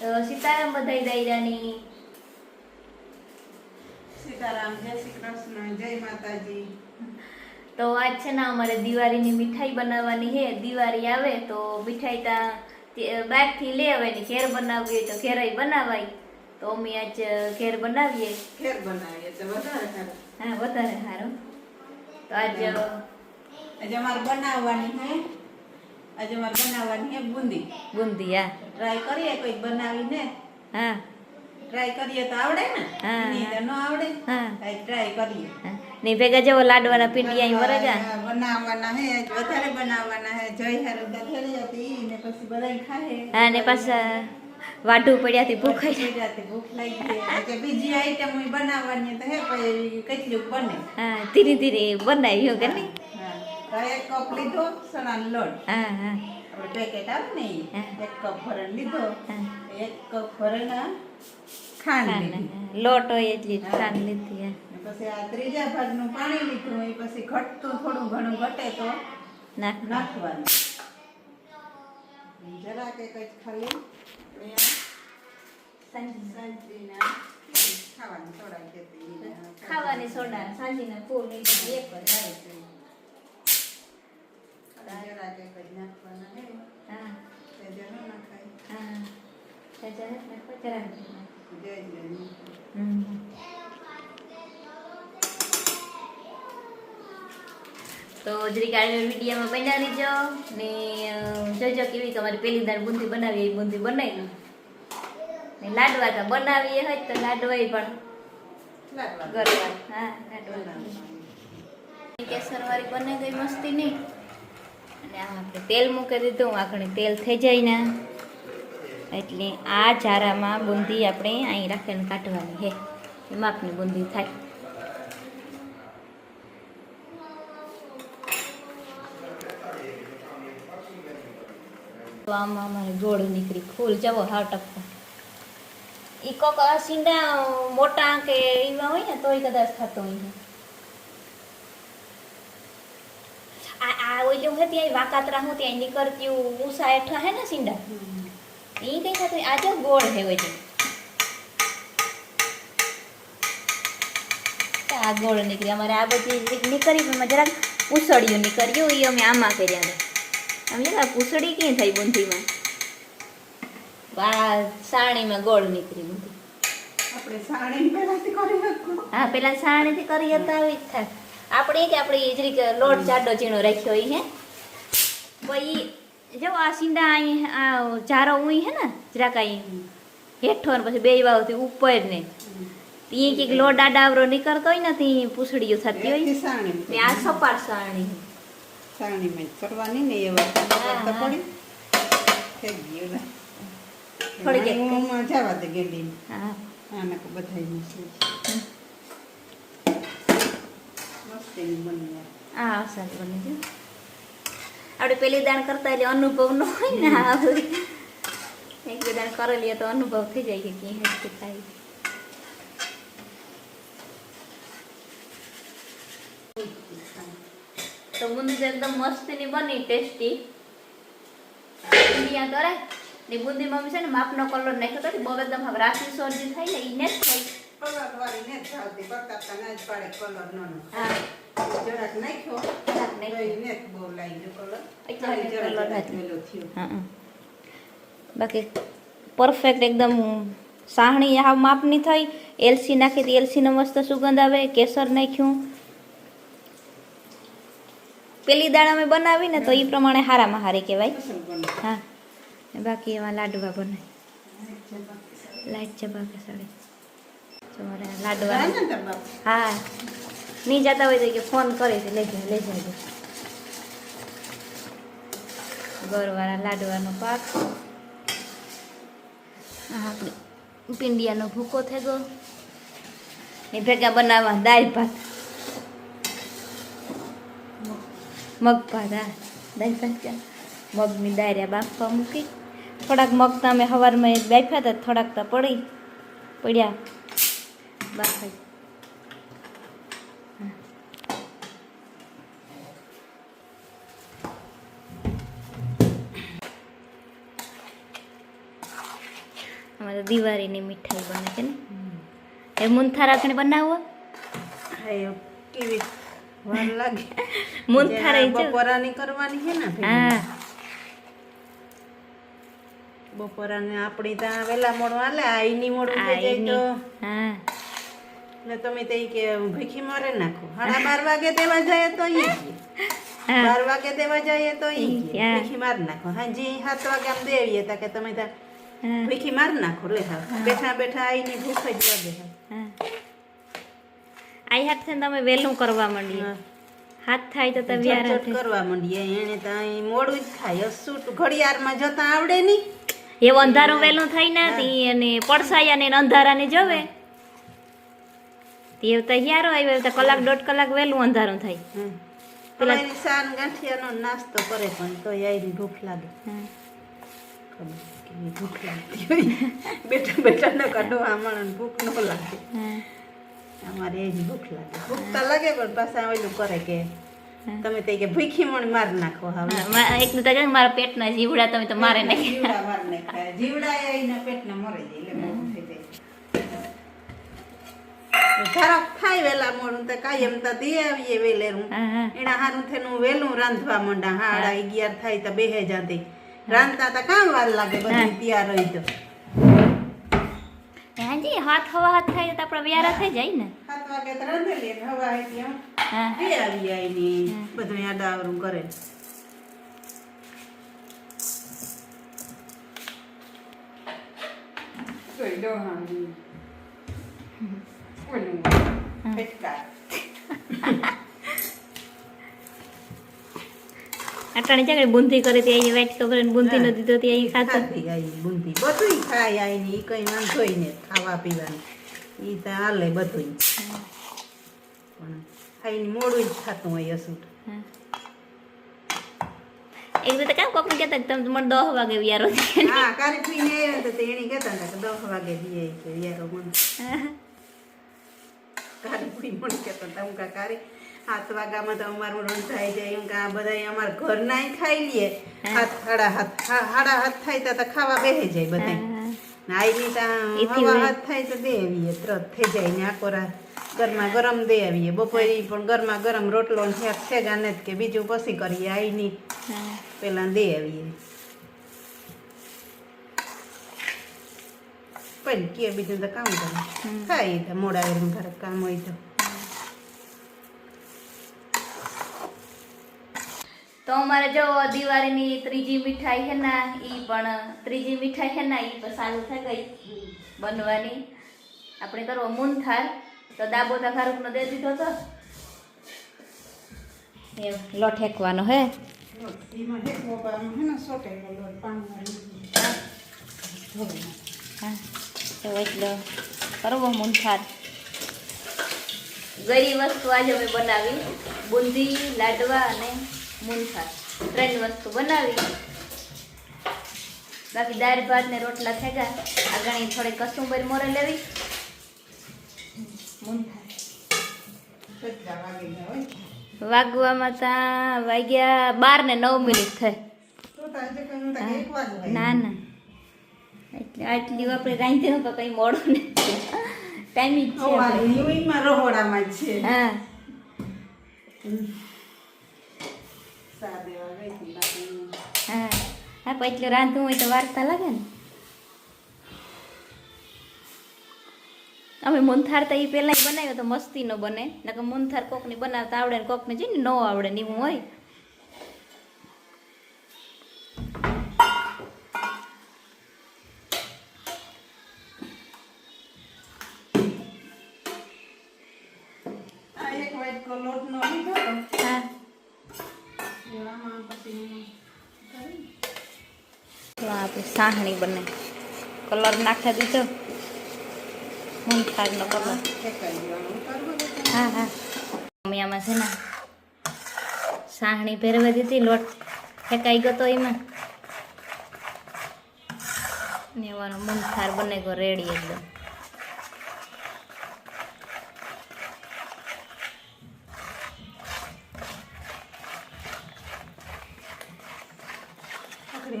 સીતારામ બધાઈ દાયરાની. સીતારામ જય શ્રી કૃષ્ણ જય માતાજી. તો આજ છે ને અમારે દિવાળીની મીઠાઈ બનાવવાની છે દિવાળી આવે તો મીઠાઈ ત્યાં બહારથી લઈ આવે ને ઘેર બનાવવી હોય તો ઘેરાય બનાવાય. તો અમે આજ ઘેર બનાવીએ. ઘેર બનાવીએ તો વધારે સારું. હા વધારે સારું. તો આજ આજે અમારે બનાવવાની હે. આજે મારે બનાવવાની હે બુંદી. બુંદી હા. ટ્રાય કરીએ કોઈ બનાવીને? હા. ટ્રાય કરીએ તો આવડે ને? હા, નહીં તો ન આવડે? હા. કાંઈ ટ્રાય કરીએ. ને ભેગા જેવો લાડવાના પીંડી અહીં વરગા બનાવવાના હે વધારે બનાવવાના હે જય હારું દથેરી હતી ને પછી બધાય ખાહે. હા ને પાછા વાઢું પડ્યાથી ભૂખ. ગુજરાતી ભૂખ લાગી એટલે બીજી આઈટમ બનાવવાની તો હે પછી કેટલું બને. હા ધીરે ધીરે બનાવ્યો કે નહીં? એક કપ લીધો ચણાનો લોટ. હા હા. આપણે પેકેટ આવે ને એક કપ ભરણ લીધો એક કપ ભરણ ખાંડ. લોટ હોય એટલી. ખાંડ લીધી પછી આ ત્રીજા ભાગનું પાણી લીધું એ પછી ઘટતું થોડું ઘણું ઘટે તો નાખ નાખવાનું. જરા કે કંઈક ખાલી સાંજરીના ખાવાની સોડા ખાવાની સોડા સાંજીના ફૂલ એક જ આવે. જરા કે કંઈક નાખવાના હે હા તે જે ન નાખાય હા ચાચા જરા. તો જરીક આગળ વિડીયામાં બનાવી રહીજો ને જોજો કેવી તમારી પેલી દાળ બુંદી બનાવી એ બુંદી બનાવી. ને લાડવા તો બનાવીએ હોય તો લાડવા પણ. ગરવા હા લાડવા. કેસર બને ગઈ મસ્તી નહીં અને આપણે તેલ મૂકી દીધું આખણે તેલ થઈ જાય ને. એટલે આ ચારામાં બુંદી આપણે અહીં રાખીને કાઢવાની હે એ માપની બુંદી થાય. તો આમાં અમારે ગોળ નીકળી. ફૂલ જવો હાવ ટપકો. ઈ કોક આ સીંડા મોટા કે એવા હોય ને, તોય કદાચ થતો હોય છે. આ આ ઓલું હે ત્યાં, વાકાતરા હું ત્યાં નીકળતી ઉષા હેઠા હે ને સીંડા? ઈ કઈ થતું? આ જો ગોળ છે હોય છે. આ ગોળ નીકળી. અમારે આ બધી નીકળી પણ જરાક પૂસળિયું નીકળ્યું એ અમે આમાં કર્યા જરા પૂસળી ક્યાં થઈ બુંદીમાં? આ સાણીમાં ગોળ નીકળી શકું હા પેલા સાણીથી કરી હતા આવી જ થાય. આપણે કે આપણે એ રીતે લોટ જાડો ઝીણો રાખ્યો હોય હે પછી જો આ સીંડા અહીં આ જારો ઉઈ હે ને જરાક અહીં હેઠો ને પછી બે વાવથી ઉપર ને. ત્યાં કંઈક લોટ ડાડાવરો નીકળતો હોય ને ત્યાં પૂછડીઓ થતી હોય. ને આ સપાટ સારણી સાણીમાં જ કરવાની ને એ વાત હા, તો પડી. થઈ ગયું થોડીક એક. જવા દે ગેડી હા. આને કો બધાય મસ્તી મસ્તીની બની આ બને આપણે પેલી દાણ કરતા એટલે અનુભવ ન હોય ને. એક બે દાણ કરેલી તો અનુભવ થઈ જાય કે ક્યાં હેલ્થી થાય. તો બુંદી એકદમ મસ્તીની બની, ટેસ્ટી. બુંદીયા કરે ને મમ્મી છે ને માપનો કલર નાખ્યો તો બહુ એકદમ હવે રાસી શરદી થાય ને ને જ થાય કલર વાળી ને જ ભાવતી બકાતા ના જ પાડે કલર નો હા. જરાક નાખ્યો જરાક નાખ્યો. ને બહુ લાગી ગયો કલર. એટલે ખાલી colour જરાક જરાક થયો. હા બાકી પરફેક્ટ એકદમ સાહણી આ માપની થઈ. એલસી નાખી હતી એલસીનો મસ્ત સુગંધ આવે કેસર નાખ્યું. પેલી દાળ અમે બનાવી ને તો એ પ્રમાણે હારામાં હારી કહેવાય. હા. બાકી એમાં લાડવા બનાય લાઈટ છે બાકી સાડી. તમારે લાડવા. હા. નહીં જતા હોય તો કે ફોન કરે છે લઈ જાય લઈ જાય ગોળવાળા લાડવાનો પાક. આપણે પિંડિયાનો ભૂકો થઈ ગયો. ને ભેગા બનાવવા દાળ ભાત. મગ ભાત હા. દાળ ભાત ક્યાં મગની દાળિયા બાફવા મૂકી. થોડાક મગ તો અમે સવારમાં બાફ્યા હતા થોડાક તો પડી પડ્યા. બાફાઈ અમારે દિવાળીની મીઠાઈ બને છે ને એ મુંથા રાખીને બનાવો? કેવી વાર લાગે? મુંથા રહી બપોરાની કરવાની છે ને બપોરા હા. બપોરાને આપણી ત્યાં વેલા મોડું હાલે આ ઈની મોડું થઈ જાય તો. હા. ને તમે તે કે ભીખી મારે નાખો. હાડા બાર વાગે તેવા જાય તો ઈ બાર વાગે તેવા જાય તો ઈ ભીખી માર નાખો. હાજી સાત વાગે આમ દેવીએ તા કે તમે તા ભીખી માર નાખો લે હા. બેઠા બેઠા આઈની ભૂખ જ લાગે હાવ. હા. આ હાથ છે ને તમે વહેલું કરવા માંડી. હાથ થાય તો તમે યાર કરવા માંડીએ. એને ત્યાં મોડું જ થાય. અસૂટ ઘડિયાળમાં જતા આવડે નહીં એવું અંધારું વહેલું થઈ ને તી અને પડસાયા ને અંધારાને જોવે. તે તૈયારો આવ્યો તો કલાક દોઢ કલાક વહેલું અંધારું થાય. પેલા સાન ગાંઠિયાનો નાસ્તો કરે પણ તો આઈની ભૂખ લાગે. ભૂખ લાગતી બેઠા બેઠા ન કાઢો આમણ ભૂખ ન લાગે. અમારે એની ભૂખ લાગે. ભૂખ તો લાગે પણ પાછા ઓલું કરે કે તમે તે કે ભૂખી મણ માર નાખો હવે. એકનું તો મારા પેટના જીવડા તમે તો મારે નાખી જીવડા માર નાખ્યા. જીવડા એના પેટના મરે જાય એટલે જરાક થાય વેલા મોડું તો કાયમ તો દે આવીએ વેલેરું એના હારું થઈને હું વહેલું રાંધવા માંડા. હાડા અગિયાર થાય તો બેહે જાતે. રાંધતા તો કામ વાર લાગે બધી તૈયાર હોય તો. હાજી હાથ હવા હાથ થાય તો આપણે વ્યારા થઈ જાય ને. સાત વાગે તો રાંધે લે હવા આવી હા. બે આવી આવીને બધું આડાવરું કરે. જોઈ લો ફટકાર. અટાણે છે બુંદી કરે તે વાઈટ ખબર ને બુંદી નથી તો તે અહીં ખાતો આઈ બુંદી. બધું ખાય આઈને ઈ કઈ નામ નહીં ખાવા પીવાનું. ઈ તો હાલે બધું પણ ખાઈને મોડું જ ખાતું હોય અસુટ. એક રીતે કામ કોક કહેતા તમે મને દસ વાગે વ્યારો હા કારી પીને આવ્યા તો તે એની કહેતા હતા કે દસ વાગે દીએ કે વિયારો મને. પી મને કહેતા હતા હું કા કારી સાત વાગ્યામાં તો અમારું રંધાઈ જાય હું કે બધા અમારા ઘરના ખાઈ લઈએ હાથ હાડા હાથ હાડા હાથ થાય તો ખાવા બેસી જાય બધા નાઈ ની હવા હાથ થાય તો બે આવીએ ત્રત થઈ જાય ને આખો રાત. ગરમા ગરમ દે આવીએ. બપોરે પણ ગરમા ગરમ રોટલો ને શાક થેગા ને કે બીજું પછી કરીએ આઈ ની પેલા દે આવીએ. પણ કે બીજું તો કામ કરે ખાઈ તો મોડા ઘરે કામ હોય તો તો અમારે જો દિવાળીની ત્રીજી મીઠાઈ છે ને એ પણ ત્રીજી મીઠાઈ છે ને એ પણ ચાલુ થઈ ગઈ બનવાની આપણે કરવો મૂનથાર તો દાબો તો ખારુકનો દે દીધો તો એ લોટ હેકવાનો હે હે તો એટલે કરવો મૂંઠાર ગરી વસ્તુ આજે અમે બનાવી. બુંદી લાડવા અને મૂંઠાર ત્રણ વસ્તુ બનાવી. બાકી દાળ ભાત ને રોટલા થઈ ગયા આગળ થોડી કસુંબર મોરે લેવી. વાગવામાં તા વાગ્યા બાર ને નવ મિનિટ થઈ. ના ના. એટલે આટલી આપણે રાંધી તો કઈ મોડું નથી. ટાઈમ જ છે રહોડામાં છે. હા. હા. હા પણ એટલું રાંધવું હોય તો વાર્તા લાગે ને. અમે મૂનથાર તો એ પહેલાં બનાવ્યો તો મસ્તીનો બને. નકર મુનથાર કોકને બનાવતા આવડે ને કોકને છે ન આવડે ને એવું હોય. સાહણી બને. કલર નાખી દીધો. મૂનફાગનો કલર. હા હા. મમ્મી આમાં છે ને, સાહણી ભેરવી દીધી, લોટ ફેંકાઈ ગયો તો એમાં. ને એવાનો મૂનથાર બને ગયો રેડી એકદમ.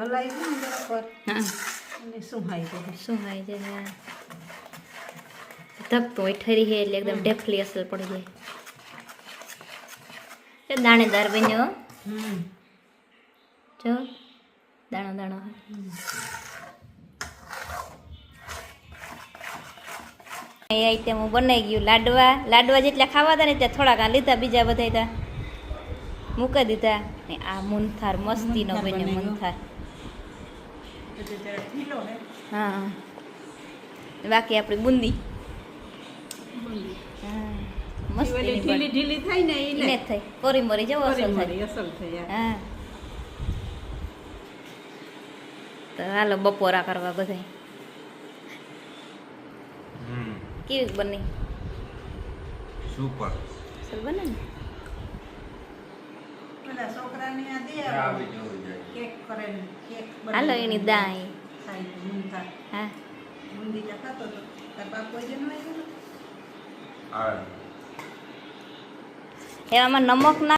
હલાવી હા અને શું જાય શું હોય છે હોય ઠરી હે એટલે એકદમ ઢેફલી અસર પડી જાય દાણેદાર બન્યો જો દાણો દાણો એ આઈટમ બનાવી ગયું લાડવા લાડવા જેટલા ખાવા હતા ને ત્યાં થોડાક આ લીધા બીજા બધા મૂકી દીધા ને આ મુનથાર મસ્તીનો નો બન્યો મૂનથાર હા. બાકી આપણી બુંદી. મસ્તી ઢીલી ઢીલી થાય ને ઈ ને ને જ થઈ કોરી મરી જેવો અસર થાય. અસલ હા. તો હાલો બપોરા કરવા બધા હમ. કેવી બની? સુપર. સર બને ને? આ દે આવી. કેક કરે ને કેક હાલો એની મૂંગા. હા. બુંદી ખાતો તો તાર બાપ કોઈ જણ હોય આ એવામાં નમક ના